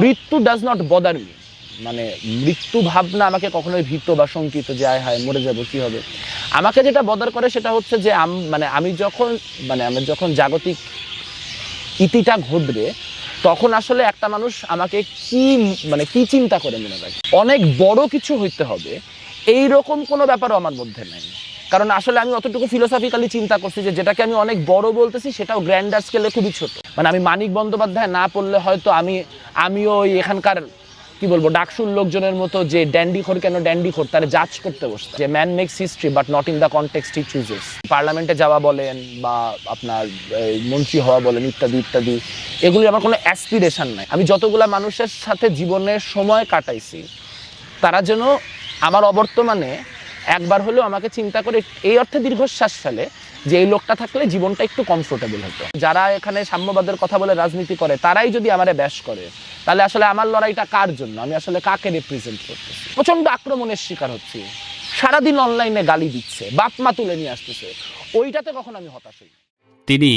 মৃত্যু does not bother me মানে মৃত্যু ভাবনা আমাকে কখনোই ভীত বা শঙ্কিত যে, আয় হায়, মরে যাব, কী হবে? আমাকে যেটা বদার করে সেটা হচ্ছে যে মানে আমি যখন মানে আমি যখন জাগতিক ইতিটা ঘটবে, তখন আসলে একটা মানুষ আমাকে কি মানে কি চিন্তা করে মনে রাখে? অনেক বড় কিছু হইতে হবে এই রকম কোনো ব্যাপারও আমার মধ্যে নাই। কারণ আসলে আমি অতটুকু ফিলোসফিক্যালি চিন্তা করছি যে যেটাকে আমি অনেক বড় বলতেছি, সেটাও গ্র্যান্ডার স্কেলে খুবই ছোট। মানে আমি মানিক বন্দ্যোপাধ্যায় না পড়লে হয়তো আমি, আমিও ওই এখানকার, কি বলব, ডাকসুর লোকজনের মতো যে ড্যান্ডি খোর কেন ড্যান্ডি খোর তারা জাজ করতে বসতে যে man makes history but not in the context he chooses পার্লামেন্টে যাওয়া বলেন বা আপনার মন্ত্রী হওয়া বলেন, ইত্যাদি ইত্যাদি, এগুলি আমার কোনো অ্যাসপিরেশন নাই। আমি যতগুলা মানুষের সাথে জীবনের সময় কাটাইছি, তারা যেন আমার অবর্তমানে একবার হলেও আমাকে চিন্তা করে এই অর্থে দীর্ঘশ্বাস ফেলে যে এই লোকটা থাকলে জীবনটা একটু কমফোর্টেবল হতো। যারা এখানে সাম্যবাদের কথা বলে রাজনীতি করে, তারাই যদি আমারে ব্যাস করে, তাহলে আসলে আমার লড়াইটা কার জন্য? আমি আসলে কাকে রিপ্রেজেন্ট করতেছি? প্রচণ্ড আক্রমণের শিকার হচ্ছি। সারাদিন অনলাইনে গালি দিচ্ছে, বাপ মা তুলে নিয়ে আসতেছে। ওইটাতে কখন আমি হতাশ হই তিনি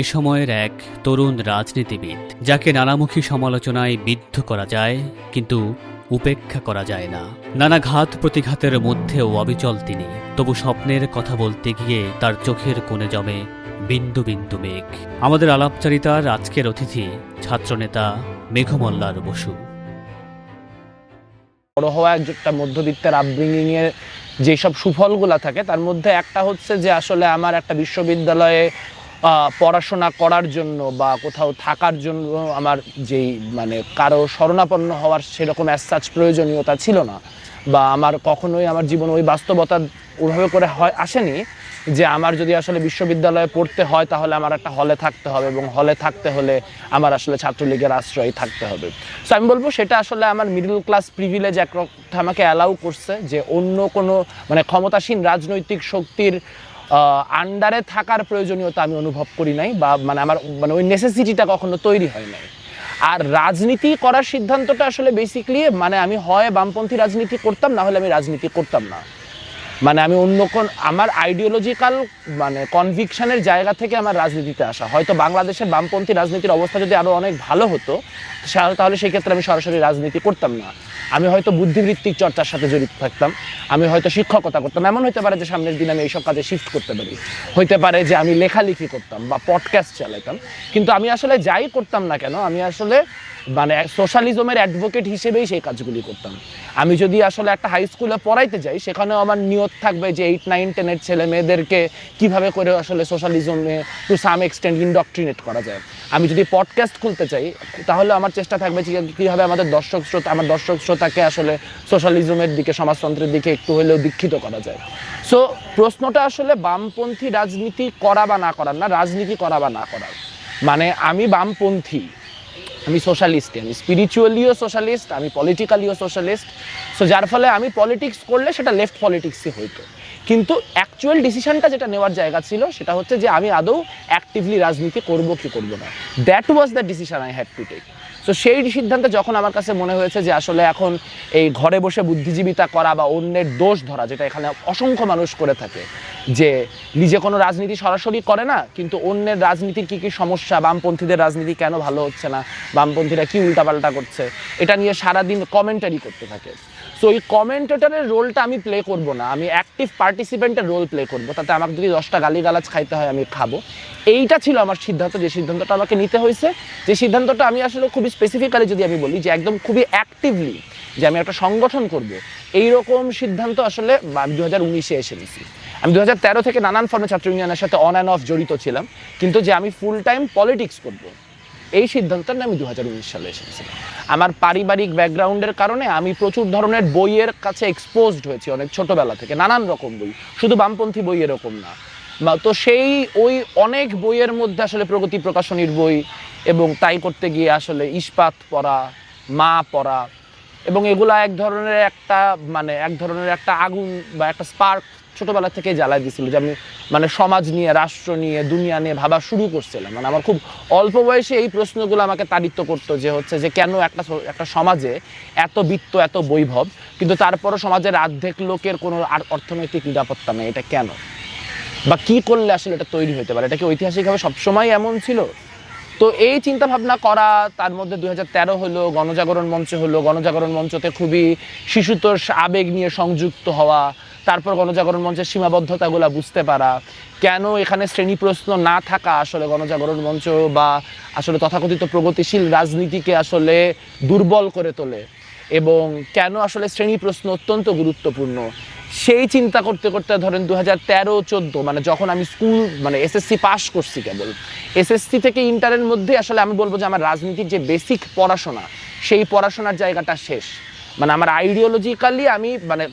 এ সময়ের এক তরুণ রাজনীতিবিদ, যাকে নানামুখী সমালোচনায় বিদ্ধ করা যায়, কিন্তু উপেক্ষা করা যায় না। নানা ঘাত প্রতিঘাতের মধ্যেও অবিচল তিনি। তবু স্বপ্নের কথা বলতে গিয়ে তার চোখের কোণে জমে বিন্দু বিন্দু মেঘ। আমাদের আলাপচারিতার আজকের অতিথি ছাত্রনেতা মেঘমল্লার বসু। বড় হওয়া একটা মধ্যবিত্তের আপব্রিঙ্গিং এর যেসব সুফলগুলো থাকে, তার মধ্যে একটা হচ্ছে যে আসলে আমার একটা বিশ্ববিদ্যালয়ে পড়াশোনা করার জন্য বা কোথাও থাকার জন্য আমার যেই মানে কারও শরণাপন্ন হওয়ার সেরকম অ্যাসাচ প্রয়োজনীয়তা ছিল না বা আমার কখনোই আমার জীবনে ওই বাস্তবতা ওভাবে করে হয়, আসেনি যে আমার যদি আসলে বিশ্ববিদ্যালয়ে পড়তে হয় তাহলে আমার একটা হলে থাকতে হবে এবং হলে থাকতে হলে আমার আসলে ছাত্রলীগের আশ্রয় থাকতে হবে। সো আমি বলব সেটা আসলে আমার মিডল ক্লাস প্রিভিলেজ একরকম আমাকে অ্যালাউ করছে যে অন্য কোনো মানে ক্ষমতাসীন রাজনৈতিক শক্তির আন্ডারে থাকার প্রয়োজনীয়তা আমি অনুভব করি নাই বা মানে আমার মানে ওই নেসেসিটিটা কখনো তৈরি হয় নাই। আর রাজনীতি করার সিদ্ধান্তটা আসলে বেসিকলি মানে আমি হয় বামপন্থী রাজনীতি করতাম, না হলে আমি রাজনীতি করতাম না। মানে আমি অন্য কোন, আমার আইডিওলজিক্যাল মানে কনভিকশনের জায়গা থেকে আমার রাজনীতিতে আসা। হয়তো বাংলাদেশের বামপন্থী রাজনীতির অবস্থা যদি আরও অনেক ভালো হতো তাহলে সেই ক্ষেত্রে আমি সরাসরি রাজনীতি করতাম না। আমি হয়তো বুদ্ধিবৃত্তিক চর্চার সাথে জড়িত থাকতাম, আমি হয়তো শিক্ষকতা করতাম। এমন হতে পারে যে সামনের দিন আমি এইসব কাজে শিফট করতে পারি। হইতে পারে যে আমি লেখালেখি করতাম বা পডকাস্ট চালাতাম কিন্তু আমি আসলে যাই করতাম না কেন, আমি আসলে মানে সোশ্যালিজমের অ্যাডভোকেট হিসেবেই সেই কাজগুলি করতাম। আমি যদি আসলে একটা হাই স্কুলে পড়াইতে যাই, সেখানেও আমার নিয়ত থাকবে যে এইট নাইন টেনের ছেলে মেয়েদেরকে কীভাবে করে আসলে সোশ্যালিজমে টু সাম এক্সটেন্ট ইন্ডক্ট্রিনেট করা যায়। আমি যদি পডকাস্ট খুলতে চাই, তাহলে আমার চেষ্টা থাকবে যে কীভাবে আমাদের দর্শক শ্রোতা আমার দর্শক শ্রোতাকে আসলে সোশ্যালিজমের দিকে, সমাজতন্ত্রের দিকে একটু হলেও দীক্ষিত করা যায়। সো প্রশ্নটা আসলে বামপন্থী রাজনীতি করা বা না করার না, রাজনীতি করা বা না করার। মানে আমি বামপন্থী। আমি সোশ্যালিস্ট আমি স্পিরিচুয়ালিও সোশ্যালিস্ট আমি পলিটিক্যালিও সোশ্যালিস্ট সো যার ফলে আমি পলিটিক্স করলে সেটা লেফট পলিটিক্সই হইতো। কিন্তু অ্যাকচুয়াল ডিসিশনটা যেটা নেওয়ার জায়গা ছিল, সেটা হচ্ছে যে আমি আদৌ অ্যাক্টিভলি রাজনীতি করব কি করব না। That was the decision I had to take তো সেই সিদ্ধান্তে যখন আমার কাছে মনে হয়েছে যে আসলে এখন এই ঘরে বসে বুদ্ধিজীবিতা করা বা অন্যের দোষ ধরা, যেটা এখানে অসংখ্য মানুষ করে থাকে যে নিজে কোনো রাজনীতি সরাসরি করে না, কিন্তু অন্যের রাজনীতির কী কী সমস্যা, বামপন্থীদের রাজনীতি কেন ভালো হচ্ছে না, বামপন্থীরা কী উল্টাপাল্টা করছে, এটা নিয়ে সারাদিন কমেন্টারি করতে থাকে। সো ওই কমেন্টেটারের রোলটা আমি প্লে করব না, আমি অ্যাক্টিভ পার্টিসিপেন্টের রোল প্লে করব, তাতে আমাকে যদি দশটা গালিগালাজ খাইতে হয়, আমি খাব। এইটা ছিল আমার সিদ্ধান্ত, যে সিদ্ধান্তটা আমাকে নিতে হয়েছে। যে সিদ্ধান্তটা আমি আসলে খুবই স্পেসিফিক্যালি যদি আমি বলি, যে একদম খুবই অ্যাক্টিভলি যে আমি একটা সংগঠন করব, এইরকম সিদ্ধান্ত আসলে দু হাজার উনিশে এসে নিছি আমি দু হাজার তেরো থেকে নানান ফর্মে ছাত্র ইউনিয়নের সাথে অন অ্যান্ড অফ জড়িত ছিলাম, কিন্তু যে আমি ফুল টাইম পলিটিক্স করব, এই সিদ্ধান্তটা আমি দু হাজার উনিশ সালে এসেছিলাম। আমার পারিবারিক ব্যাকগ্রাউন্ডের কারণে আমি প্রচুর ধরনের বইয়ের কাছে এক্সপোজড হয়েছি, অনেক ছোটোবেলা থেকে, নানান রকম বই, শুধু বামপন্থী বই এরকম না। তো সেই ওই অনেক বইয়ের মধ্যে আসলে প্রগতি প্রকাশনীর বই এবং তাই করতে গিয়ে আসলে ইস্পাত পড়া, মা পড়া এবং এগুলা এক ধরনের একটা মানে এক ধরনের একটা আগুন বা একটা স্পার্ক ছোটবেলা থেকে জ্বালাই দিছিল যে আমি মানে সমাজ নিয়ে, রাষ্ট্র নিয়ে, দুনিয়া নিয়ে ভাবা শুরু করছিলাম। মানে আমার খুব অল্প বয়সে এই প্রশ্নগুলো আমাকে তাড়িত করতো যে হচ্ছে যে কেন একটা একটা সমাজে এত বিত্ত, এত বৈভব, কিন্তু তারপরও সমাজের অর্ধেক লোকের কোনো অর্থনৈতিক নিরাপত্তা নেই, এটা কেন? বা কি করলে আসলে এটা তৈরি হতে পারে? এটা কি ঐতিহাসিকভাবে সবসময় এমন ছিল? তো এই চিন্তা ভাবনা করা, তার মধ্যে দুই হাজার তেরো হলো, গণজাগরণ মঞ্চ হলো। গণজাগরণ মঞ্চতে খুবই শিশুতোষ আবেগ নিয়ে সংযুক্ত হওয়া তারপর গণজাগরণ মঞ্চের সীমাবদ্ধতাগুলো বুঝতে পারা। কেন এখানে শ্রেণি প্রশ্ন না থাকা আসলে গণজাগরণ মঞ্চ বা আসলে তথাকথিত প্রগতিশীল রাজনীতিকে আসলে দুর্বল করে তোলে? এবং কেন আসলে শ্রেণি প্রশ্ন অত্যন্ত গুরুত্বপূর্ণ? সেই চিন্তা করতে করতে ধরেন দু হাজার তেরো চোদ্দ মানে যখন আমি স্কুল মানে এসএসসি পাস করছি কেবল, এসএসসি থেকে ইন্টারের মধ্যে আসলে আমি বলব যে আমার রাজনীতির যে বেসিক পড়াশোনা, সেই পড়াশোনার জায়গাটা শেষ। মানে আমার আইডিওলজিক্যালি আমি মানে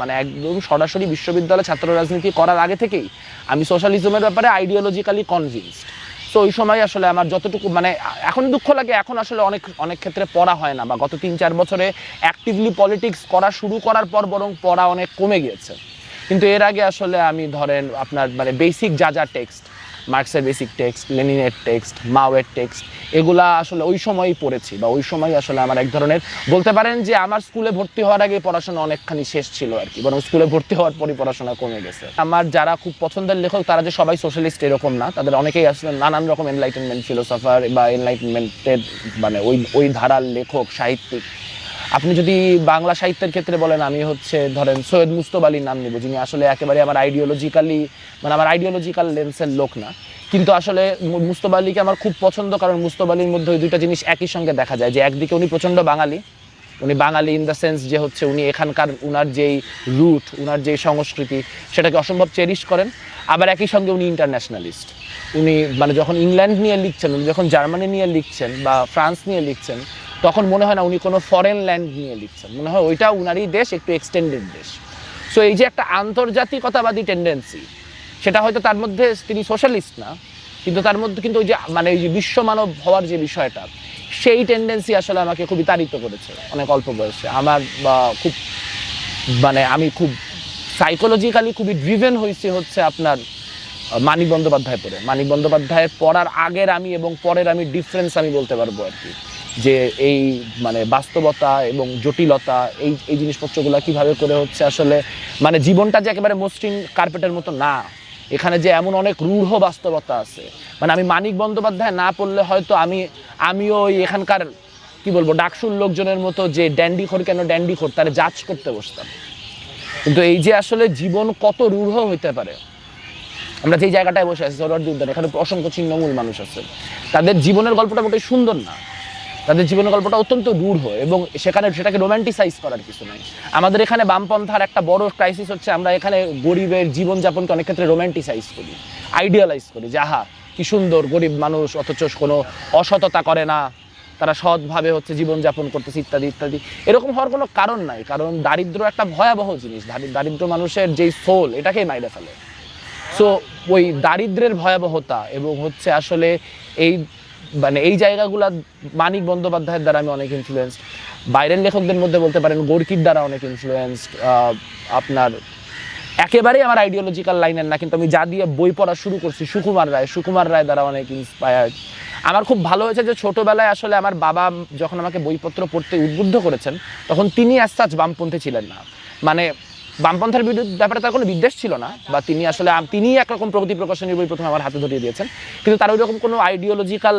মানে একদম সরাসরি বিশ্ববিদ্যালয় ছাত্র রাজনীতি করার আগে থেকেই আমি সোশ্যালিজমের ব্যাপারে আইডিওলজিক্যালি কনভিন্সড তো ওই সময় আসলে আমার যতটুকু মানে এখন দুঃখ লাগে, এখন আসলে অনেক অনেক ক্ষেত্রে পড়া হয় না বা গত তিন চার বছরে অ্যাক্টিভলি পলিটিক্স করা শুরু করার পর বরং পড়া অনেক কমে গিয়েছে। কিন্তু এর আগে আসলে আমি ধরেন আপনার মানে বেসিক যা যা টেক্সট মার্কসের বেসিক টেক্সট লেনিনের টেক্সট মাওয়ের টেক্সট এগুলা আসলে ওই সময়ই পড়েছি বা ওই সময় আসলে আমার এক ধরনের বলতে পারেন যে আমার স্কুলে ভর্তি হওয়ার আগে পড়াশোনা অনেকখানি শেষ ছিল আর কি, বরং স্কুলে ভর্তি হওয়ার পরই পড়াশোনা কমে গেছে। আমার যারা খুব পছন্দের লেখক তারা যে সবাই সোশ্যালিস্ট এরকম না, তাদের অনেকেই আসলে নানান রকম এনলাইটেনমেন্ট ফিলোসফার বা এনলাইটেনমেন্টের মানে ওই ওই ধারার লেখক, সাহিত্যিক আপনি যদি বাংলা সাহিত্যের ক্ষেত্রে বলেন, আমি হচ্ছে ধরেন সৈয়দ মুস্তফ আলীর নাম নেব, যিনি আসলে একেবারে আমার আইডিওলজিক্যালি মানে আমার আইডিওলজিক্যাল লেন্সের লোক না। কিন্তু আসলে মু- মুস্তফ আলীকে আমার খুব পছন্দ, কারণ মুস্তফ আলীর মধ্যে ওই দুইটা জিনিস একই সঙ্গে দেখা যায়, যে একদিকে উনি প্রচণ্ড বাঙালি, উনি বাঙালি ইন দ্য সেন্স যে হচ্ছে উনি এখানকার উনার যেই রুট উনার যেই সংস্কৃতি, সেটাকে অসম্ভব চেরিশ করেন। আবার একই সঙ্গে উনি ইন্টারন্যাশনালিস্ট উনি মানে যখন ইংল্যান্ড নিয়ে লিখছেন, উনি যখন জার্মানি নিয়ে লিখছেন বা ফ্রান্স নিয়ে লিখছেন তখন মনে হয় না উনি কোনো ফরেন ল্যান্ড নিয়ে লিখছেন। মনে হয় ওইটা উনারই দেশ, একটু এক্সটেন্ডেড দেশ। সো এই যে একটা আন্তর্জাতিকতাবাদী টেন্ডেন্সি সেটা হয়তো তার মধ্যে তিনি সোশ্যালিস্ট না, কিন্তু তার মধ্যে কিন্তু ওই যে মানে ওই যে বিশ্বমানব হওয়ার যে বিষয়টা, সেই টেন্ডেন্সি আসলে আমাকে খুবই তাড়িত করেছে অনেক অল্প বয়সে। আমার, বা খুব মানে আমি খুব সাইকোলজিক্যালি খুবই ড্রিভেন হয়েছি হচ্ছে আপনার মানিক বন্দ্যোপাধ্যায় পড়ে। মানিক বন্দ্যোপাধ্যায়ের পড়ার আগের আমি এবং পরের আমি ডিফারেন্স আমি বলতে পারব আর কি। যে এই মানে বাস্তবতা এবং জটিলতা, এই এই জিনিসপত্রগুলো কীভাবে করে হচ্ছে আসলে মানে জীবনটা যে একেবারে মসৃণ কার্পেটের মতো না, এখানে যে এমন অনেক রূঢ় বাস্তবতা আছে। মানে আমি মানিক বন্দ্যোপাধ্যায় না পড়লে হয়তো আমি, আমিও ওই এখানকার, কি বলব, ডাকসুর লোকজনের মতো যে ড্যান্ডি খোর কেন ড্যান্ডি খোর, তারা জাজ করতে বসতাম। কিন্তু এই যে আসলে জীবন কত রূঢ় হইতে পারে, আমরা যেই জায়গাটায় বসে আছি সরোয়ার্দী উদ্যান এখানে অসংখ্য ছিন্নমূল মানুষ আছে। তাদের জীবনের গল্পটা মোটেই সুন্দর না। তাদের জীবন গল্পটা অত্যন্ত রূঢ় এবং সেখানে সেটাকে রোম্যান্টিসাইজ করার কিছু নাই। আমাদের এখানে বামপন্থার একটা বড় ক্রাইসিস হচ্ছে আমরা এখানে গরিবের জীবনযাপনকে অনেক ক্ষেত্রে রোম্যান্টিসাইজ করি আইডিয়ালাইজ করি যে, আহা, কি সুন্দর, গরিব মানুষ, অথচ কোনো অসততা করে না। তারা সৎভাবে হচ্ছে জীবনযাপন করতেছে, ইত্যাদি ইত্যাদি। এরকম হওয়ার কোনো কারণ নাই, কারণ দারিদ্র একটা ভয়াবহ জিনিস। দারি- দারিদ্র মানুষের যেই সোল এটাকেই মাইরে ফেলে। সো ওই দারিদ্রের ভয়াবহতা এবং হচ্ছে আসলে এই মানে এই জায়গাগুলা মানিক বন্দ্যোপাধ্যায়ের দ্বারা আমি অনেক ইনফ্লুয়েন্সড বাইরের লেখকদের মধ্যে বলতে পারেন গোর্কির দ্বারা অনেক ইনফ্লুয়েন্সড আপনার একেবারেই আমার আইডিওলজিক্যাল লাইনের না, কিন্তু আমি যা দিয়ে বই পড়া শুরু করছি, সুকুমার রায় সুকুমার রায় দ্বারা অনেক ইন্সপায়ার্ড আমার খুব ভালো হয়েছে যে ছোটবেলায় আসলে আমার বাবা যখন আমাকে বইপত্র পড়তে উদ্বুদ্ধ করেছেন, তখন তিনি সাচ বামপন্থী ছিলেন না। মানে বামপন্থার বিরুদ্ধে ব্যাপারে তার কোনো বিদ্বেষ ছিল না, বা তিনি আসলে তিনিই একরকম প্রগতি প্রকাশনীর বই প্রথমে আমার হাতে ধরিয়ে দিয়েছেন। কিন্তু তার ওই রকম কোনো আইডিওলজিক্যাল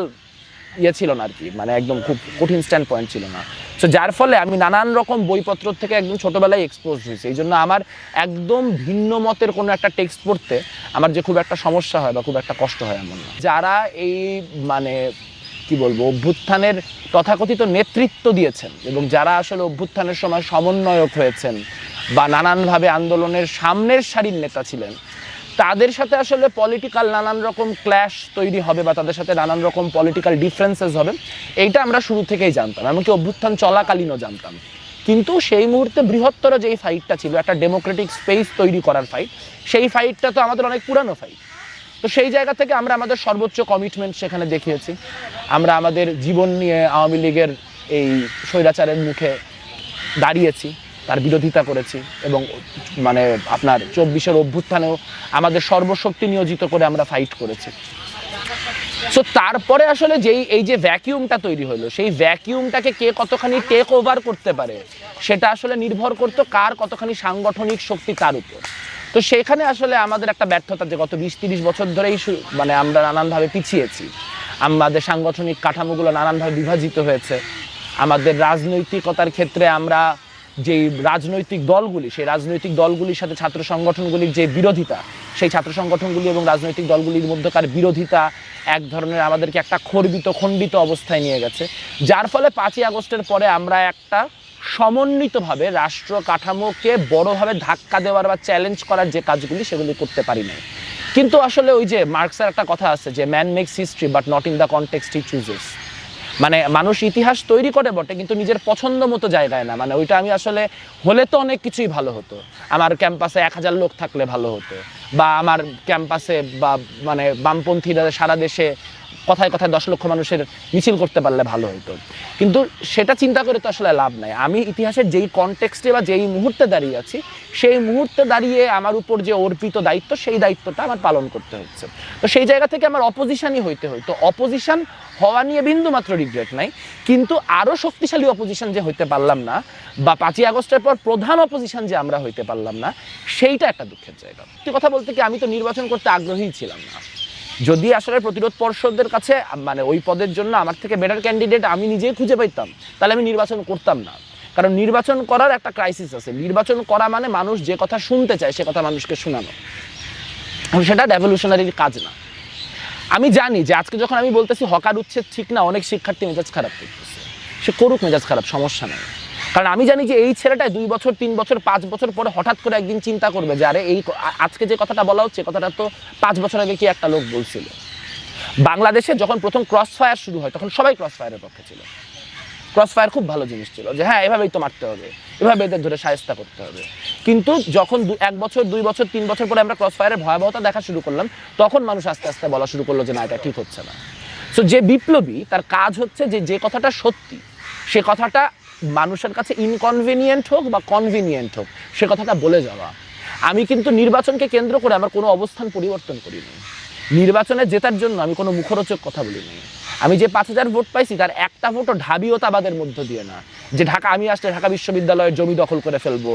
ইয়ে ছিল না আর কি মানে একদম খুব কঠিন স্ট্যান্ড পয়েন্ট ছিল না। সো যার ফলে আমি নানান রকম বইপত্র থেকে একদম ছোটোবেলায় এক্সপোজ হয়েছি। এই জন্য আমার একদম ভিন্ন মতের কোনো একটা টেক্সট পড়তে আমার যে খুব একটা সমস্যা হয় বা খুব একটা কষ্ট হয় এমন না। যারা এই মানে কি বলব, অভ্যুত্থানের তথাকথিত নেতৃত্ব দিয়েছেন এবং যারা আসলে অভ্যুত্থানের সময় সমন্বয়ক হয়েছেন বা নানানভাবে আন্দোলনের সামনের সারির নেতা ছিলেন। তাদের সাথে আসলে পলিটিক্যাল নানান রকম ক্ল্যাশ তৈরি হবে বা তাদের সাথে নানান রকম পলিটিক্যাল ডিফারেন্সেস হবে, এইটা আমরা শুরু থেকেই জানতাম, এমনকি অভ্যুত্থান চলাকালীনও জানতাম। কিন্তু সেই মুহূর্তে বৃহত্তর যেই ফাইটটা ছিল, একটা ডেমোক্রেটিক স্পেস তৈরি করার ফাইট সেই ফাইটটা তো আমাদের অনেক পুরানো ফাইট তো সেই জায়গা থেকে আমরা আমাদের সর্বোচ্চ কমিটমেন্ট সেখানে দেখিয়েছি। আমরা আমাদের জীবন নিয়ে আওয়ামী লীগের এই স্বৈরাচারের মুখে দাঁড়িয়েছি। তার বিরোধিতা করেছি এবং মানে আপনার চব্বিশের অভ্যুত্থানেও আমাদের সর্বশক্তি নিয়োজিত করে আমরা ফাইট করেছি। সো তারপরে আসলে যেই, এই যে ভ্যাকিউমটা তৈরি হলো, সেই ভ্যাকিউমটাকে কে কতখানি টেক ওভার করতে পারে, সেটা আসলে নির্ভর করতো কার কতখানি সাংগঠনিক শক্তি তার উপর। তো সেখানে আসলে আমাদের একটা ব্যর্থতা যে গত বিশ তিরিশ বছর ধরেই মানে আমরা নানানভাবে পিছিয়েছি। আমাদের সাংগঠনিক কাঠামোগুলো নানানভাবে বিভাজিত হয়েছে। আমাদের রাজনৈতিকতার ক্ষেত্রে আমরা যেই রাজনৈতিক দলগুলি, সেই রাজনৈতিক দলগুলির সাথে ছাত্র সংগঠনগুলির যে বিরোধিতা, সেই ছাত্র সংগঠনগুলি এবং রাজনৈতিক দলগুলির মধ্যকার বিরোধিতা এক ধরনের আমাদেরকে একটা খর্বিত, খণ্ডিত অবস্থায় নিয়ে গেছে। যার ফলে পাঁচই আগস্টের পরে আমরা একটা সমন্বিতভাবে রাষ্ট্র কাঠামোকে বড়ভাবে ধাক্কা দেওয়ার বা চ্যালেঞ্জ করার যে কাজগুলি, সেগুলি করতে পারি নাই। কিন্তু আসলে ওই যে, মার্কসের একটা কথা আছে যে man makes history but not in the context he chooses মানে মানুষ ইতিহাস তৈরি করে বটে, কিন্তু নিজের পছন্দ মতো জায়গায় না। মানে ওইটা আমি আসলে, হলে তো অনেক কিছুই ভালো হতো। আমার ক্যাম্পাসে এক হাজার লোক থাকলে ভালো হতো। বা আমার ক্যাম্পাসে বা মানে বামপন্থীরা সারা দেশে কথায় কথায় দশ লক্ষ মানুষের মিছিল করতে পারলে ভালো হতো কিন্তু সেটা চিন্তা করে তো আসলে লাভ নাই। আমি ইতিহাসের যেই কনটেক্সটে বা যেই মুহূর্তে দাঁড়িয়ে আছি, সেই মুহূর্তে দাঁড়িয়ে আমার উপর যে অর্পিত দায়িত্ব, সেই দায়িত্বটা আমার পালন করতে হচ্ছে। তো সেই জায়গা থেকে আমার অপোজিশনই হইতে হইতো অপোজিশন হওয়া নিয়ে বিন্দু মাত্র রিগ্রেট নাই। কিন্তু আরও শক্তিশালী অপোজিশন যে হইতে পারলাম না, বা পাঁচই আগস্টের পর প্রধান অপোজিশন যে আমরা হইতে পারলাম না, সেইটা একটা দুঃখের জায়গা। কথা বলতে কি, আমি তো নির্বাচন করতে আগ্রহী ছিলাম না। যদি আসলে প্রতিরোধ পর্ষদের কাছে মানে ওই পদের জন্য আমার থেকে বেটার ক্যান্ডিডেট আমি নিজেই খুঁজে পাইতাম, তাহলে আমি নির্বাচন করতাম না। কারণ নির্বাচন করার একটা ক্রাইসিস আছে। নির্বাচন করা মানে মানুষ যে কথা শুনতে চায়, সে কথা মানুষকে শোনানো। সেটা রেভলিউশনারির কাজ না। আমি জানি যে আজকে যখন আমি বলতেছি হকার উচ্ছেদ ঠিক না, অনেক শিক্ষার্থী মেজাজ খারাপ করতেছে। সে করুক মেজাজ খারাপ, সমস্যা নেই। কারণ আমি জানি যে এই ছেলেটা দুই বছর, তিন বছর, পাঁচ বছর পরে হঠাৎ করে একদিন চিন্তা করবে যে, আরে, এই আজকে যে কথাটা বলা হচ্ছে কথাটা তো পাঁচ বছর আগে কি একটা লোক বলছিল? বাংলাদেশে যখন প্রথম ক্রস ফায়ার শুরু হয়, তখন সবাই ক্রস ফায়ারের পক্ষে ছিল। ক্রস ফায়ার খুব ভালো জিনিস ছিল যে হ্যাঁ এভাবেই তো মারতে হবে। এভাবে এদের ধরে সায়স্তা করতে হবে। কিন্তু যখন এক বছর, দুই বছর, তিন বছর পরে আমরা ক্রস ফায়ারের ভয়াবহতা দেখা শুরু করলাম, তখন মানুষ আস্তে আস্তে বলা শুরু করল যে, না, এটা ঠিক হচ্ছে না। সো যে বিপ্লবী, তার কাজ হচ্ছে যে যে কথাটা সত্যি, সে কথাটা মানুষের কাছে ইনকনভিনিয়েন্ট হোক বা কনভিনিয়েন্ট হোক, সে কথাটা বলে যাওয়া। আমি কিন্তু নির্বাচনকে কেন্দ্র করে আমার কোনো অবস্থান পরিবর্তন করিনি। নির্বাচনে জেতার জন্য আমি কোনো মুখরোচক কথা বলিনি। আমি যে পাঁচ হাজার ভোট পাইছি, তার একটা ভোটও ঢাবিওতাবাদের মধ্য দিয়ে না। যে ঢাকা, আমি আসলে ঢাকা বিশ্ববিদ্যালয়ের জমি দখল করে ফেলব,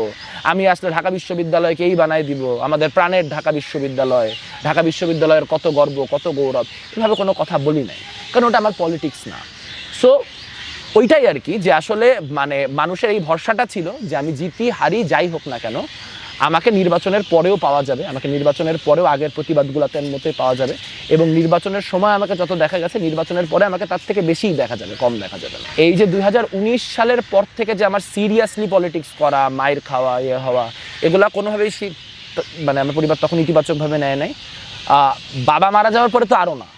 আমি আসলে ঢাকা বিশ্ববিদ্যালয়কে এই বানাই দিব, আমাদের প্রাণের ঢাকা বিশ্ববিদ্যালয়, ঢাকা বিশ্ববিদ্যালয়ের কত গর্ব, কত গৌরব, এভাবে কোনো কথা বলি নাই, কারণ ওটা আমার পলিটিক্স না। সো ওইটাই আর কি যে আসলে মানে মানুষের এই ভরসাটা ছিল যে আমি জিতি, হারি, যাই হোক না কেন, আমাকে নির্বাচনের পরেও পাওয়া যাবে, আমাকে নির্বাচনের পরেও আগের প্রতিবাদগুলোতে মতোই পাওয়া যাবে এবং নির্বাচনের সময় আমাকে যত দেখা গেছে, নির্বাচনের পরে আমাকে তার থেকে বেশিই দেখা যাবে, কম দেখা যাবে না। এই যে দু হাজার উনিশ সালের পর থেকে যে আমার সিরিয়াসলি পলিটিক্স করা, মায়ের খাওয়া ইয়ে হওয়া, এগুলা কোনোভাবেই মানে আমার পরিবার তখন ইতিবাচকভাবে নেয় নাই। বাবা মারা যাওয়ার পরে তো আরও না।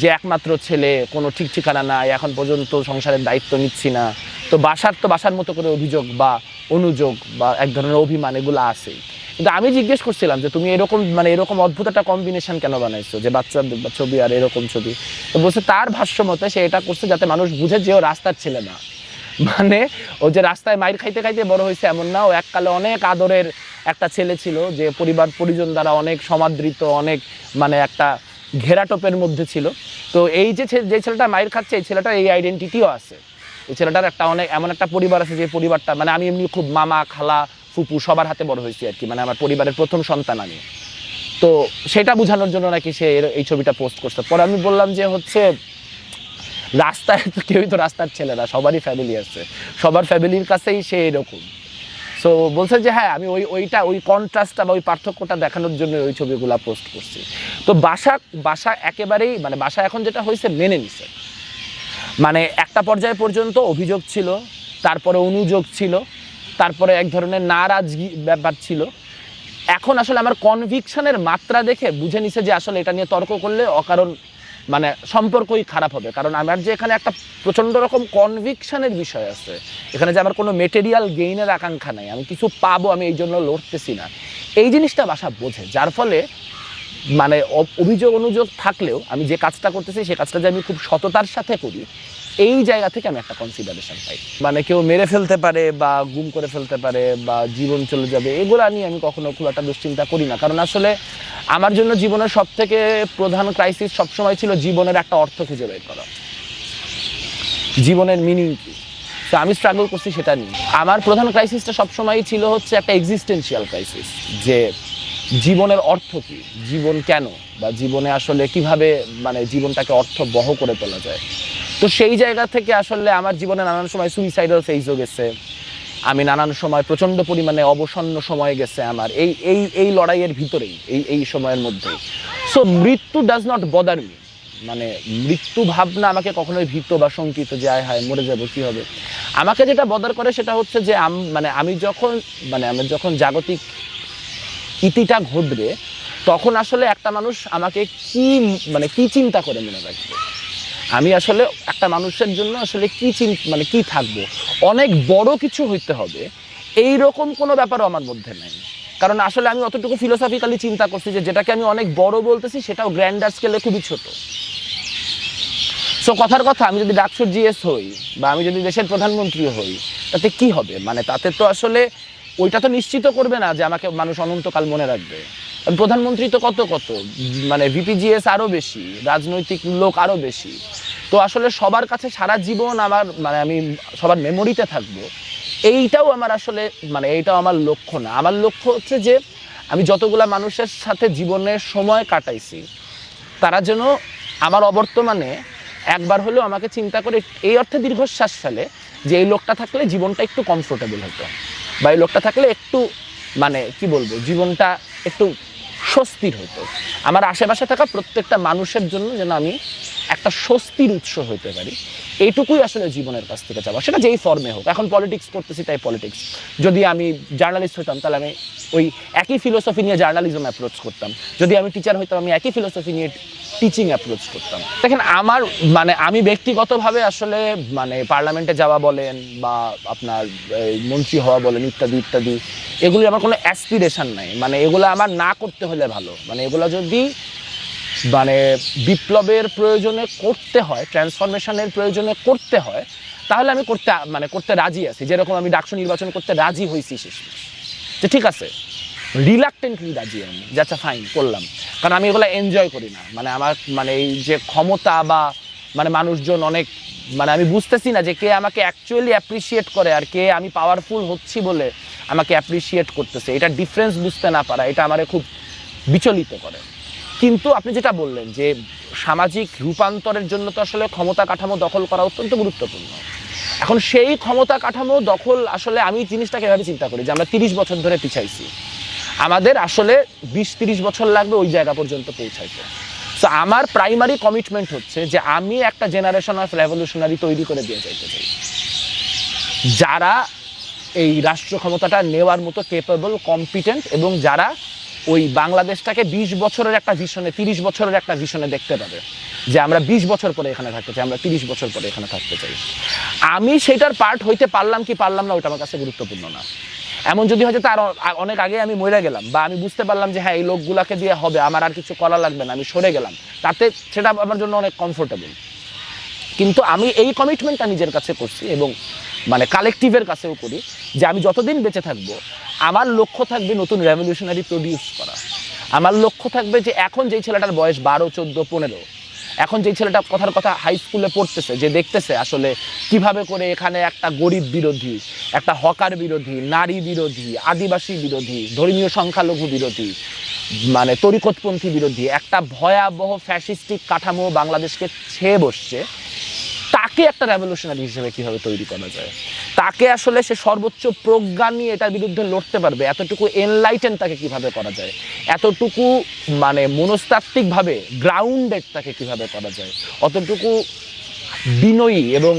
যে একমাত্র ছেলে, কোনো ঠিক ঠিকানা নাই, এখন পর্যন্ত সংসারের দায়িত্ব নিচ্ছি না। তো বাসার তো বাসার মতো করে অভিযোগ বা অনুযোগ বা এক ধরনের অভিমান এগুলো আছেই কিন্তু আমি জিজ্ঞেস করছিলাম যে তুমি এরকম মানে এরকম অদ্ভুত একটা কম্বিনেশন কেন বানাইছো? যে বাচ্চার ছবি আর এরকম ছবি। তো বলছে, তার ভাষ্য মতে সে এটা করছে যাতে মানুষ বুঝে যে ও রাস্তার ছেলে না। মানে ও যে রাস্তায় মাইর খাইতে খাইতে বড় হয়েছে এমন না, ও এককালে অনেক আদরের একটা ছেলে ছিল, যে পরিবার পরিজন দ্বারা অনেক সমাদৃত, অনেক মানে একটা ঘেরাটোপের মধ্যে ছিল। তো এই যে যে ছেলেটা মায়ের খাচ্ছে, এই ছেলেটার এই আইডেন্টিটিও আছে। এই ছেলেটার একটা অনেক, এমন একটা পরিবার আছে যে পরিবারটা মানে আমি এমনি খুব মামা, খালা, ফুপু সবার হাতে বড় হয়েছি আর কি মানে আমার পরিবারের প্রথম সন্তান আমি। তো সেটা বোঝানোর জন্য নাকি সে এই ছবিটা পোস্ট করছে। পরে আমি বললাম যে হচ্ছে, রাস্তায় কেউই তো রাস্তার ছেলেরা সবারই ফ্যামিলি আছে। সবার ফ্যামিলির কাছেই সে এরকম। সো বলছে যে হ্যাঁ আমি ওই, ওইটা, ওই কন্ট্রাস্টটা বা ওই পার্থক্যটা দেখানোর জন্য ওই ছবিগুলো পোস্ট করছি। তো বাসা বাসা একেবারেই মানে বাসা এখন যেটা হয়েছে মেনে নিছে। মানে একটা পর্যায় পর্যন্ত অভিযোগ ছিল, তারপরে অনুযোগ ছিল, তারপরে এক ধরনের নারাজগি ব্যাপার ছিল। এখন আসলে আমার কনভিকশনের মাত্রা দেখে বুঝে নিছে যে আসলে এটা নিয়ে তর্ক করলে অকারণ মানে সম্পর্কই খারাপ হবে। কারণ আমার যে এখানে একটা প্রচণ্ড রকম কনভিকশনের বিষয় আছে। এখানে যে আমার কোনো মেটেরিয়াল গেইনের আকাঙ্ক্ষা নাই, আমি কিছু পাবো, আমি এই জন্য লড়তেছি না। এই জিনিসটা বাসা বোঝে। যার ফলে মানে অভিযোগ অনুযোগ থাকলেও আমি যে কাজটা করতেছি সেই কাজটা যে আমি খুব সততার সাথে করি এই জায়গা থেকে আমি একটা কনসিডারেশন পাই। মানে কেউ মেরে ফেলতে পারে বা গুম করে ফেলতে পারে বা জীবন চলে যাবে, এগুলো নিয়ে আমি কখনো খুব একটা দুশ্চিন্তা করি না। কারণ আসলে আমার জন্য জীবনের সব থেকে প্রধান ক্রাইসিস সবসময় ছিল জীবনের একটা অর্থ খুঁজে বের করা। জীবনের মিনিং কি? তো আমি স্ট্রাগল করছি সেটা নিয়ে। আমার প্রধান ক্রাইসিসটা সবসময়ই ছিল হচ্ছে একটা এক্সিস্টেন্সিয়াল ক্রাইসিস যে জীবনের অর্থ কি? জীবন কেন? বা জীবনে আসলে কীভাবে মানে জীবনটাকে অর্থবহ করে তোলা যায়? তো সেই জায়গা থেকে আসলে আমার জীবনে নানান সময় সুইসাইডাল ফেজও গেছে। আমি নানান সময় প্রচণ্ড পরিমাণে অবসন্ন সময় গেছে আমার। এই এই এই লড়াইয়ের ভিতরেই, এই এই সময়ের মধ্যেই। সো মৃত্যু ডাজ নট বদার মি মানে মৃত্যু ভাবনা আমাকে কখনোই ভীত বা শঙ্কিত যে, আয় হায়, মরে যাব, কী হবে? আমাকে যেটা বদার করে সেটা হচ্ছে যে মানে আমি যখন মানে আমি যখন জাগতিক ইতিটা ঘটবে, তখন আসলে একটা মানুষ আমাকে কি মানে কি চিন্তা করে মনে রাখবে? আমি আসলে একটা মানুষের জন্য আসলে কি চিন মানে কি থাকব? অনেক বড় কিছু হইতে হবে এই রকম কোনো ব্যাপারও আমার মধ্যে নাই। কারণ আসলে আমি অতটুকু ফিলোসফিক্যালি চিন্তা করছি যে যেটাকে আমি অনেক বড় বলতেছি, সেটাও গ্র্যান্ডার স্কেলে খুবই ছোট। সো কথার কথা, আমি যদি ডাকসুর জিএস হই, বা আমি যদি দেশের প্রধানমন্ত্রী হই, তাতে কি হবে? মানে তাতে তো আসলে, ওইটা তো নিশ্চিত করবে না যে আমাকে মানুষ অনন্তকাল মনে রাখবে। প্রধানমন্ত্রী তো কত কত? মানে ভিপিজিএস আরও বেশি, রাজনৈতিক লোক আরও বেশি। তো আসলে সবার কাছে সারা জীবন আমার মানে আমি সবার মেমোরিতে থাকব। এইটাও আমার আসলে মানে এইটাও আমার লক্ষ্য না। আমার লক্ষ্য হচ্ছে যে আমি যতগুলা মানুষের সাথে জীবনের সময় কাটাইছি, তারা যেন আমার অবর্তমানে একবার হলেও আমাকে চিন্তা করে, এই অর্থে দীর্ঘশ্বাস ফেলে যে এই লোকটা থাকলে জীবনটা একটু কমফোর্টেবল হতো বা এই লোকটা থাকলে একটু মানে কি বলব জীবনটা একটু স্বস্তির হতো আমার আশেপাশে থাকা প্রত্যেকটা মানুষের জন্য যেন আমি একটা স্বস্তির উৎস হতে পারি। এইটুকুই আসলে জীবনের কাছ থেকে চাওয়া। সেটা যেই ফর্মে হোক। এখন পলিটিক্স করতেছি তাই পলিটিক্স যদি আমি জার্নালিস্ট হতাম তাহলে আমি ওই একই ফিলোসফি নিয়ে জার্নালিজম অ্যাপ্রোচ করতাম। যদি আমি টিচার হইতাম, আমি একই ফিলোসফি নিয়ে টিচিং অ্যাপ্রোচ করতাম। দেখেন, আমার মানে আমি ব্যক্তিগতভাবে আসলে মানে পার্লামেন্টে যাওয়া বলেন বা আপনার মন্ত্রী হওয়া বলেন, ইত্যাদি ইত্যাদি, এগুলি আমার কোনো অ্যাসপিরেশান নাই। মানে এগুলো আমার না করতে হলে ভালো। মানে এগুলো যদি মানে বিপ্লবের প্রয়োজনে করতে হয়, ট্রান্সফরমেশনের প্রয়োজনে করতে হয়, তাহলে আমি করতে মানে করতে রাজি আছি। যেরকম আমি ডাকসু নির্বাচন করতে রাজি হয়েছি শেষমেশ যে ঠিক আছে রিলাক্টেন্টলি রাজি আমি। যে আচ্ছা ফাইন করলাম। কারণ আমি এগুলো এনজয় করি না। মানে আমার মানে এই যে ক্ষমতা বা মানে মানুষজন অনেক মানে আমি বুঝতেছি না যে কে আমাকে অ্যাকচুয়ালি অ্যাপ্রিসিয়েট করে আর কে আমি পাওয়ারফুল হচ্ছি বলে আমাকে অ্যাপ্রিসিয়েট করতেছে। এটা ডিফারেন্স বুঝতে না পারা। এটা আমার খুব বিচলিত করে। কিন্তু আপনি যেটা বললেন যে সামাজিক রূপান্তরের জন্য তো আসলে ক্ষমতা কাঠামো দখল করা অত্যন্ত গুরুত্বপূর্ণ। এখন সেই ক্ষমতা কাঠামো দখল আসলে আমি জিনিসটাকে এভাবে চিন্তা করি যে আমরা তিরিশ বছর ধরে পিছাইছি। আমাদের আসলে বিশ তিরিশ বছর লাগবে ওই জায়গা পর্যন্ত পৌঁছাইতে। তো আমার প্রাইমারি কমিটমেন্ট হচ্ছে যে আমি একটা জেনারেশন অফ রেভলিউশনারি তৈরি করে দিয়ে যাইতে চাই। যারা এই রাষ্ট্র ক্ষমতাটা নেওয়ার মতো কেপেবল কম্পিটেন্ট এবং যারা ওই বাংলাদেশটাকে বিশ বছরের একটা ভিশনে তিরিশ বছরের একটা ভিশনে দেখতে পাবে। যে আমরা বিশ বছর পরে এখানে থাকতে চাই, আমরা তিরিশ বছর পরে এখানে থাকতে চাই। আমি সেটার পার্ট হইতে পারলাম কি পারলাম না ওটা আমার কাছে গুরুত্বপূর্ণ না। এমন যদি হয়তো তার অনেক আগে আমি মরে গেলাম, বা আমি বুঝতে পারলাম যে হ্যাঁ এই লোকগুলাকে দিয়ে হবে, আমার আর কিছু করা লাগবে না, আমি সরে গেলাম, তাতে সেটা আমার জন্য অনেক কমফোর্টেবল কিন্তু আমি এই কমিটমেন্টটা নিজের কাছে করছি এবং মানে কালেকটিভের কাছেও করি যে আমি যতদিন বেঁচে থাকব, আমার লক্ষ্য থাকবে নতুন রেভলিউশনারি প্রডিউস করা। আমার লক্ষ্য থাকবে যে এখন যেই ছেলেটার বয়স বারো, চোদ্দ, পনেরো, এখন যেই ছেলেটা কথার কথা হাই স্কুলে পড়তেছে, যে দেখতেছে আসলে কীভাবে করে এখানে একটা গরিব বিরোধী, একটা হকার বিরোধী, নারী বিরোধী, আদিবাসী বিরোধী, ধর্মীয় সংখ্যালঘু বিরোধী মানে তরিকতপন্থী বিরোধী, একটা ভয়াবহ ফ্যাসিস্টিক কাঠামো বাংলাদেশকে ছেয়ে বসছে তাকে একটা রেভলিউশনারি হিসেবে কীভাবে তৈরি করা যায়? তাকে আসলে সে সর্বোচ্চ প্রজ্ঞা নিয়ে এটার বিরুদ্ধে লড়তে পারবে। এতটুকু এনলাইটেন তাকে কীভাবে করা যায়? এতটুকু মানে মনস্তাত্ত্বিকভাবে গ্রাউন্ডেড তাকে কীভাবে করা যায়? অতটুকু বিনয়ী এবং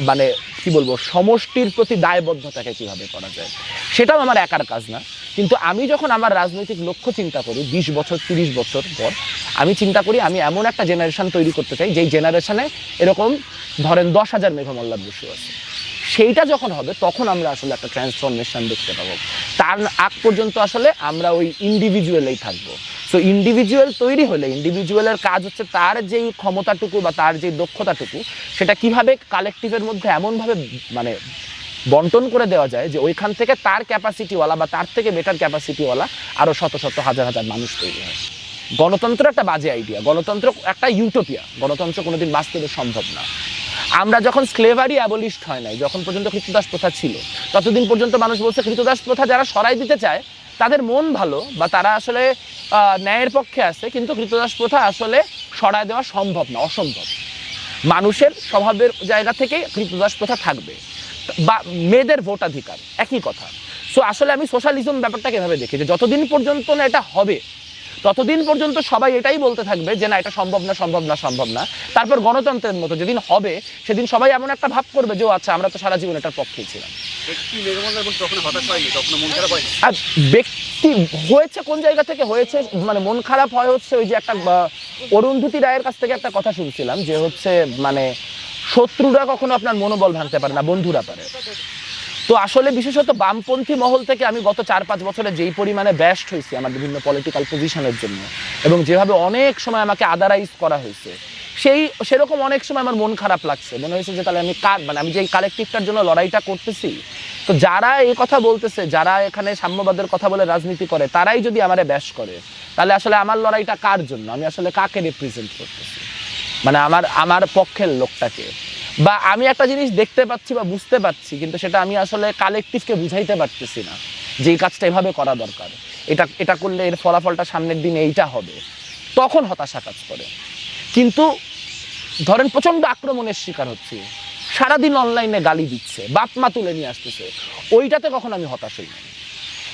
মানে কি বলব, সমষ্টির প্রতি দায়বদ্ধতাকে কীভাবে করা যায়? সেটাও আমার একার কাজ না। কিন্তু আমি যখন আমার রাজনৈতিক লক্ষ্য চিন্তা করি, বিশ বছর, তিরিশ বছর পর, আমি চিন্তা করি আমি এমন একটা জেনারেশন তৈরি করতে চাই, যেই জেনারেশনে এরকম ধরেন দশ হাজার মেঘমল্লার বসু আছে। সেইটা যখন হবে, তখন আমরা আসলে একটা ট্রান্সফরমেশন দেখতে পাবো। তার আগ পর্যন্ত আসলে আমরা ওই ইন্ডিভিজুয়ালেই থাকব। সো ইন্ডিভিজুয়াল তৈরি হলে ইন্ডিভিজুয়ালের কাজ হচ্ছে তার যেই ক্ষমতাটুকু বা তার যেই দক্ষতাটুকু, সেটা কীভাবে কালেকটিভের মধ্যে এমনভাবে মানে বন্টন করে দেওয়া যায় যে ওইখান থেকে তার ক্যাপাসিটিওয়ালা বা তার থেকে বেটার ক্যাপাসিটিওয়ালা আরও শত শত হাজার হাজার মানুষ তৈরি হয়। গণতন্ত্র একটা বাজে আইডিয়া গণতন্ত্র একটা ইউটোপিয়া গণতন্ত্র কোনোদিন বাস্তবে সম্ভব না। আমরা যখন স্লেভারি অ্যাবলিস্ট হয় নাই, যখন পর্যন্ত কৃতদাস প্রথা ছিল, ততদিন পর্যন্ত মানুষ বলছে কৃতদাস প্রথা যারা সরাই দিতে চায়, তাদের মন ভালো বা তারা আসলে ন্যায়ের পক্ষে আছে, কিন্তু কৃতদাস প্রথা আসলে সরায় দেওয়া সম্ভব না, অসম্ভব। মানুষের স্বভাবের জায়গা থেকে কৃতদাস প্রথা থাকবে। বা মেয়েদের ভোটাধিকার একই কথা। সো আসলে আমি সোশ্যালিজম ব্যাপারটাকে এভাবে দেখি যে যতদিন পর্যন্ত না এটা হবে ততদিন পর্যন্ত সবাই এটাই বলতে থাকবে যে না এটা সম্ভব না সম্ভব না সম্ভব না। তারপর গণতন্ত্রের মতো যেদিন হবে সেদিন সবাই এমন একটা ভাব করবে যে ও আচ্ছা আমরা তো সারা জীবন এটার পক্ষেই ছিলাম। আর ব্যক্তি হয়েছে কোন জায়গা থেকে হয়েছে মানে মন খারাপ হয় হচ্ছে ওই যে একটা অরুন্ধতী রায়ের কাছ থেকে একটা কথা শুনছিলাম যে হচ্ছে মানে শত্রুরা কখনো আপনার মনোবল ভাঙতে পারে না, বন্ধুরা পারে। তো আসলে বিশেষত বামপন্থী মহল থেকে আমি গত চার পাঁচ বছরে যেই পরিমাণে ব্যাস্ট হয়েছি আমার বিভিন্ন পলিটিক্যাল পজিশনের জন্য এবং যেভাবে অনেক সময় আমাকে আদারাইজ করা হয়েছে, সেই, সেরকম অনেক সময় আমার মন খারাপ লাগছে। মনে হয়েছে যে তাহলে আমি কার মানে আমি যে এই কালেকটিভটার জন্য লড়াইটা করতেছি, তো যারা এই কথা বলতেছে, যারা এখানে সাম্যবাদের কথা বলে রাজনীতি করে, তারাই যদি আমারে ব্যাস করে, তাহলে আসলে আমার লড়াইটা কার জন্য? আমি আসলে কাকে রিপ্রেজেন্ট করতেছি? মানে আমার আমার পক্ষের লোকটাকে। বা আমি একটা জিনিস দেখতে পাচ্ছি বা বুঝতে পারছি, কিন্তু সেটা আমি আসলে কালেকটিভকে বুঝাইতে পারতেছি না যে এই কাজটা এভাবে করা দরকার। এটা এটা করলে এর ফলাফলটা সামনের দিনে এইটা হবে। তখন হতাশা কাজ করে। কিন্তু ধরেন প্রচণ্ড আক্রমণের শিকার হচ্ছে। সারাদিন অনলাইনে গালি দিচ্ছে, বাপ মা তুলে নিয়ে আসতেছে। ওইটাতে কখন আমি হতাশ হই না।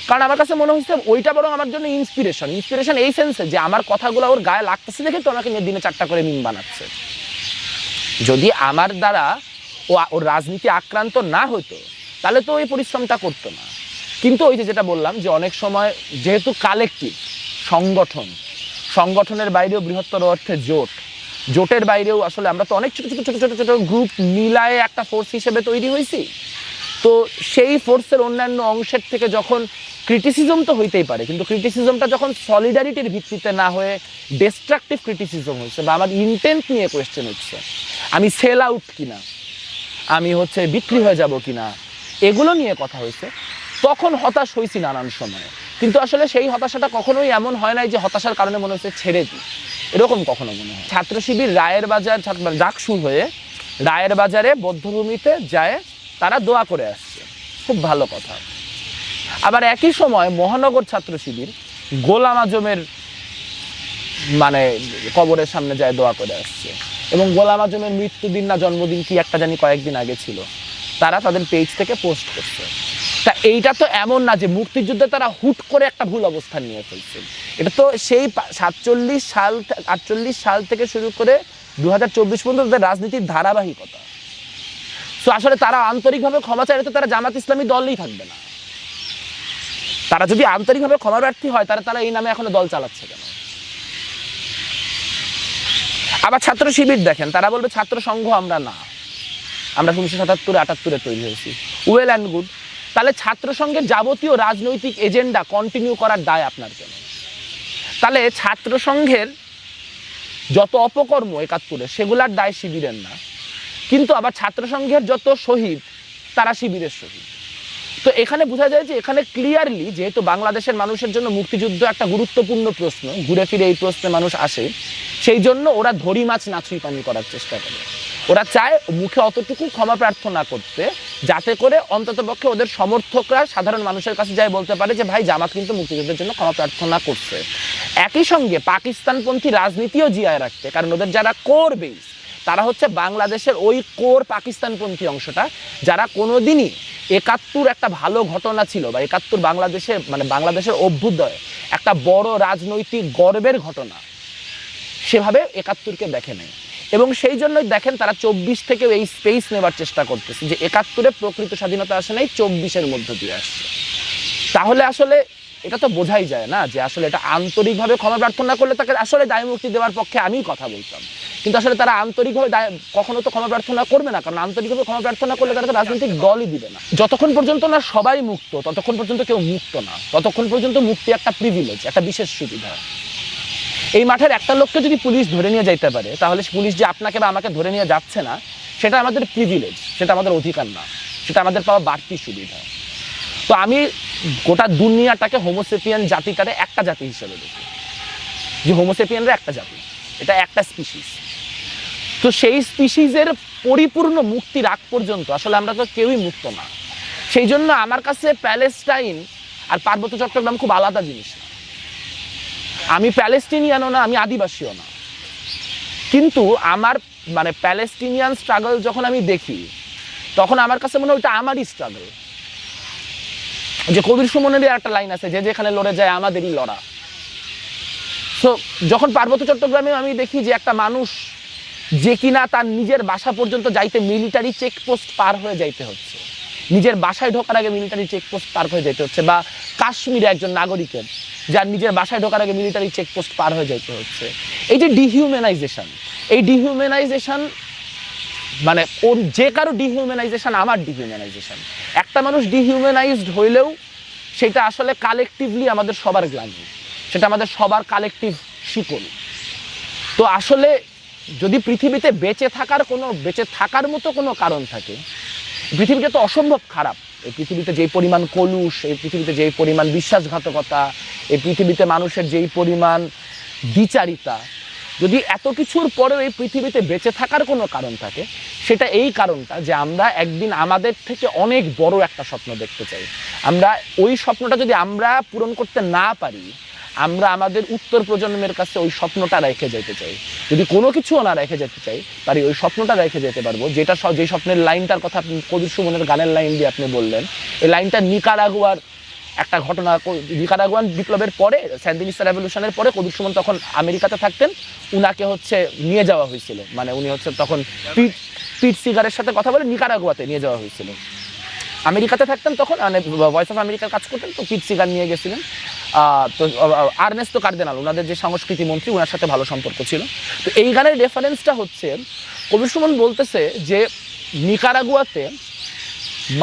কারণ আমার কাছে মনে হচ্ছে ওইটা বরং আমার জন্য ইন্সপিরেশন ইন্সপিরেশন এই সেন্সে যে আমার কথাগুলো ওর গায়ে লাগতেছে দেখে তো আমাকে নিয়ে দিনে চারটা করে মিম বানাচ্ছে। যদি আমার দ্বারা ও ওর রাজনীতি আক্রান্ত না হতো তাহলে তো ওই পরিশ্রমটা করতো না। কিন্তু ওই যে যেটা বললাম যে অনেক সময় যেহেতু কালেকটিভ সংগঠন, সংগঠনের বাইরেও বৃহত্তর অর্থে জোট, জোটের বাইরেও আসলে আমরা তো অনেক ছোটো ছোটো ছোটো ছোটো, ছোট গ্রুপ মিলায়ে একটা ফোর্স হিসেবে তৈরি হয়েছি। তো সেই ফোর্সের অন্যান্য অংশের থেকে যখন ক্রিটিসিজম তো হইতেই পারে, কিন্তু ক্রিটিসিজমটা যখন সলিডারিটির ভিত্তিতে না হয়ে ডিস্ট্রাকটিভ ক্রিটিসিজম হচ্ছে বা আমার ইন্টেন্ট নিয়ে কোয়েশ্চেন হচ্ছে, আমি সেল আউট কিনা, আমি হচ্ছে বিক্রি হয়ে যাব কিনা, এগুলো নিয়ে কথা হয়েছে তখন হতাশ হয়েছি নানান সময়ে। কিন্তু আসলে সেই হতাশাটা কখনোই এমন হয় নাই যে হতাশার কারণে মনে হচ্ছে ছেড়ে দিই। এরকম কখনো মনে হয় ছাত্র শিবির রায়ের বাজার, ছাত্র- ডাকসু হয়ে রায়ের বাজারে বদ্ধভূমিতে যায় তারা দোয়া করে আসছে। খুব ভালো কথা। আবার একই সময় মহানগর ছাত্র শিবির গোলাম আজমের মানে কবরের সামনে যায় দোয়া করে আসছে। এবং গোলাম আজমের মৃত্যুদিন না জন্মদিন কি একটা জানি কয়েকদিন আগে ছিল। তারা তাদের পেজ থেকে পোস্ট করছে। তা এইটা তো এমন না যে মুক্তিযুদ্ধে তারা হুট করে একটা ভুল অবস্থান নিয়ে ফেলছে। এটা তো সেই সাতচল্লিশ সাল আটচল্লিশ সাল থেকে শুরু করে দু হাজার চব্বিশ পর্যন্ত তাদের রাজনীতির ধারাবাহিকতা। তো আসলে তারা আন্তরিকভাবে ক্ষমা চাইলে তো তারা জামাত ইসলামী দলই থাকবে না। তারা যদি আন্তরিকভাবে ক্ষমা প্রার্থী হয় তাহলে তারা এই নামে এখনও দল চালাচ্ছে কেন? আবার ছাত্র শিবির দেখেন, তারা বলবে ছাত্র সংঘ আমরা না। আমরা উনিশশো সাতাত্তরে, আটাত্তরে তৈরি হয়েছি। ওয়েল অ্যান্ড গুড তাহলে ছাত্র সংঘের যাবতীয় রাজনৈতিক এজেন্ডা কন্টিনিউ করার দায় আপনার কেন? তাহলে ছাত্র সংঘের যত অপকর্ম একাত্তরে, সেগুলার দায় শিবিরের না। কিন্তু আবার ছাত্র সংঘের যত শহীদ, তারা শিবিরের শহীদ। তো এখানে বোঝা যায় যে এখানে ক্লিয়ারলি যেহেতু বাংলাদেশের মানুষের জন্য মুক্তিযুদ্ধ একটা গুরুত্বপূর্ণ প্রশ্ন, ঘুরে ফিরে এই প্রশ্নে মানুষ আসে, সেই জন্য ওরা ধরি মাছ নাচুই পানি করার চেষ্টা করে। ওরা চায় মুখে অতটুকু ক্ষমা প্রার্থনা করতে, যাতে করে অন্ততপক্ষে ওদের সমর্থকরা সাধারণ মানুষের কাছে যায় বলতে পারে যে, ভাই, জামাত কিন্তু মুক্তিযুদ্ধের জন্য ক্ষমা প্রার্থনা করছে। একই সঙ্গে পাকিস্তানপন্থী রাজনীতিও জিয়ায় রাখতে, কারণ ওদের যারা কোর বেস তারা হচ্ছে বাংলাদেশের ওই কোর পাকিস্তানপন্থী অংশটা, যারা কোনোদিনই একাত্তর একটা ভালো ঘটনা ছিল বা একাত্তর বাংলাদেশের মানে বাংলাদেশের অভ্যুদয় একটা বড় রাজনৈতিক গর্বের ঘটনা, সেভাবে একাত্তরকে দেখে নেয় এবং সেই জন্যই দেখেন তারা চব্বিশ থেকে এই স্পেস নেবার চেষ্টা করতেছে, যে একাত্তরে প্রকৃত স্বাধীনতা আসে নাই, চব্বিশের মধ্য দিয়ে আসছে। তাহলে আসলে এটা তো বোঝাই যায় না যে আসলে এটা আন্তরিকভাবে ক্ষমা প্রার্থনা করলে তাকে আসলে দায় মুক্তি দেওয়ার পক্ষে আমি কথা বলতাম। কিন্তু আসলে তারা আন্তরিকভাবে কখনো তো ক্ষমা প্রার্থনা করবে না, কারণ আন্তরিকভাবে ক্ষমা প্রার্থনা করলে তারা তো রাজনৈতিক দলই দিবে না। যতক্ষণ পর্যন্ত না সবাই মুক্ত, ততক্ষণ পর্যন্ত কেউ মুক্ত না। ততক্ষণ পর্যন্ত মুক্তি একটা প্রিভিলেজ একটা বিশেষ সুবিধা। এই মাঠের একটা লোককে যদি পুলিশ ধরে নিয়ে যাইতে পারে, তাহলে পুলিশ যে আপনাকে বা আমাকে ধরে নিয়ে যাচ্ছে না, সেটা আমাদের প্রিভিলেজ সেটা আমাদের অধিকার না। সেটা আমাদের পাওয়া বাড়তি সুবিধা। তো আমি গোটা দুনিয়াটাকে হোমোসেপিয়ান জাতিটারে একটা জাতি হিসেবে দেখি। যে হোমোসেপিয়ানরা একটা জাতি, এটা একটা স্পিসিস তো সেই স্পিসিসের পরিপূর্ণ মুক্তির আগ পর্যন্ত, আসলে আমরা তো কেউই মুক্ত না। সেই জন্য আমার কাছে প্যালেস্টাইন আর পার্বত্য চট্টগ্রাম খুব আলাদা জিনিস। আমি প্যালেস্টিনিয়ানও না, আমি আদিবাসীও না। কিন্তু আমার মানে প্যালেস্টিনিয়ান স্ট্রাগল যখন আমি দেখি, তখন আমার কাছে মনে হয় ওইটা আমারই স্ট্রাগল যে কবির সুমনেরই একটা লাইন আছে, যে যেখানে লড়ে যায় আমাদেরই লড়া। তো যখন পার্বত্য চট্টগ্রামে আমি দেখি যে একটা মানুষ যে কিনা তার নিজের বাসা পর্যন্ত যাইতে মিলিটারি চেকপোস্ট পার হয়ে যাইতে হচ্ছে। নিজের বাসায় ঢোকার আগে মিলিটারি চেকপোস্ট পার হয়ে যেতে হচ্ছে বা কাশ্মীরে একজন নাগরিকের যার নিজের বাসায় ঢোকার আগে মিলিটারি চেকপোস্ট পার হয়ে যেতে হচ্ছে। এই যে ডিহিউম্যানাইজেশন এই ডিহিউম্যানাইজেশন মানে ওর যে কারও ডিহিউম্যানাইজেশন আমার ডিহিউম্যানাইজেশন একটা মানুষ ডিহিউম্যানাইজড হইলেও সেটা আসলে কালেকটিভলি আমাদের সবার গ্লানি। সেটা আমাদের সবার কালেকটিভ শিকল। তো আসলে যদি পৃথিবীতে বেঁচে থাকার কোনো, বেঁচে থাকার মতো কোনো কারণ থাকে, পৃথিবীটা তো অসম্ভব খারাপ। এই পৃথিবীতে যেই পরিমাণ কলুষ, এই পৃথিবীতে যেই পরিমাণ বিশ্বাসঘাতকতা, এই পৃথিবীতে মানুষের যেই পরিমাণ দ্বিচারিতা যদি এত কিছুর পরেও এই পৃথিবীতে বেঁচে থাকার কোনো কারণ থাকে, সেটা এই কারণটা যে আমরা একদিন আমাদের থেকে অনেক বড় একটা স্বপ্ন দেখতে চাই। আমরা ওই স্বপ্নটা যদি আমরা পূরণ করতে না পারি, আমরা আমাদের উত্তর প্রজন্মের কাছে ওই স্বপ্নটা রেখে যেতে চাই। যদি কোনো কিছুও না রেখে যেতে চাই পারি ওই স্বপ্নটা রেখে যেতে পারব। যেটা যে স্বপ্নের লাইনটার কথা আপনি কবির সুমনের গানের লাইন দিয়ে আপনি বললেন, এই লাইনটা নিকারাগুয়ার একটা ঘটনা নিকারাগুয়ান বিপ্লবের পরে স্যান্দিনিস্তা রেভলিউশনের পরে কবির সুমন তখন আমেরিকাতে থাকতেন। উনাকে হচ্ছে নিয়ে যাওয়া হয়েছিল। মানে উনি হচ্ছে তখন পিট পিট সিগারের সাথে কথা বলে নিকারাগুয়াতে নিয়ে যাওয়া হয়েছিল। আমেরিকাতে থাকতেন তখন মানে ভয়েস অফ আমেরিকার কাজ করতেন, তো পিট সিগার নিয়ে গেছিলেন। তো আর্নেস্তো কার্দেনাল ওনাদের যে সংস্কৃতি মন্ত্রী ওনার সাথে ভালো সম্পর্ক ছিল। তো এই গানের রেফারেন্সটা হচ্ছে কবির সুমন বলতেছে যে, নিকারাগুয়াতে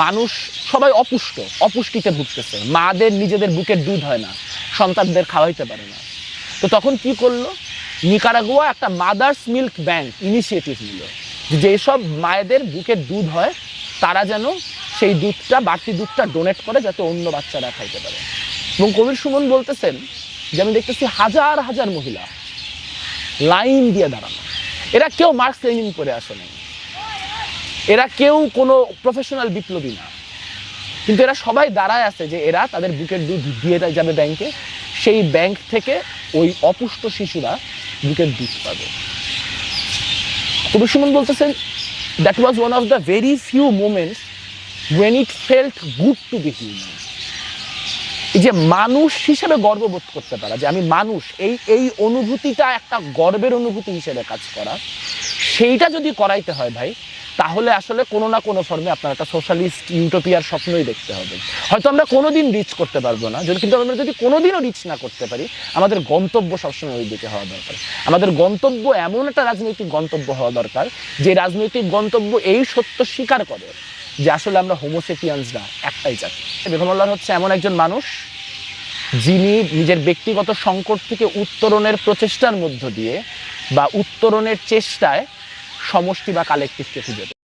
মানুষ সবাই অপুষ্ট, অপুষ্টিতে ভুগতেছে। মাদের, নিজেদের বুকের দুধ হয় না, সন্তানদের খাওয়াইতে পারে না। তো তখন কি করল? নিকারাগুয়া একটা মাদার্স মিল্ক ব্যাংক ইনিশিয়েটিভ নিল। যেসব মায়েদের বুকের দুধ হয়, তারা যেন সেই দুধটা, বাড়তি দুধটা ডোনেট করে যাতে অন্য বাচ্চারা খাইতে পারে। এবং কবির সুমন বলতেছেন যে, আমি দেখতেছি হাজার হাজার মহিলা লাইন দিয়ে দাঁড়ানো। এরা কেউ মার্কস ট্রেনিং করে আসে এরা কেউ কোনো প্রফেশনাল বিপ্লবী না। কিন্তু এরা সবাই দাঁড়ায় আছে যে এরা তাদের বুকের দুধ দিয়ে যাবে ব্যাংকে, সেই ব্যাংক থেকে ওই অপুষ্ট শিশুরা বুকের দুধ পাবে। সুমন বলতেছেন that was one of the very few moments when it felt good to be human এই যে মানুষ হিসেবে গর্ববোধ করতে পারা, যে আমি মানুষ, এই এই অনুভূতিটা একটা গর্বের অনুভূতি হিসেবে কাজ করা, সেইটা যদি করাইতে হয় ভাই তাহলে আসলে কোনো না কোনো ফর্মে আপনার একটা সোশ্যালিস্ট ইউটোপিয়ার স্বপ্নই দেখতে হবে। হয়তো আমরা কোনো দিন রিচ করতে পারব না, যদি কিন্তু আমরা যদি কোনোদিনও রিচ না করতে পারি, আমাদের গন্তব্য সবসময় ওই দিকে হওয়া দরকার। আমাদের গন্তব্য এমন একটা রাজনৈতিক গন্তব্য হওয়া দরকার, যে রাজনৈতিক গন্তব্য এই সত্য স্বীকার করে যে আসলে আমরা হোমোসেপিয়ান্সরা একটাই জাতি। বেগমল্লাহ হচ্ছে এমন একজন মানুষ, যিনি নিজের ব্যক্তিগত সংকট থেকে উত্তরণের প্রচেষ্টার মধ্য দিয়ে বা উত্তরণের চেষ্টায় সমষ্টি বা কালেকটিভকে খুঁজে পেয়েছেন।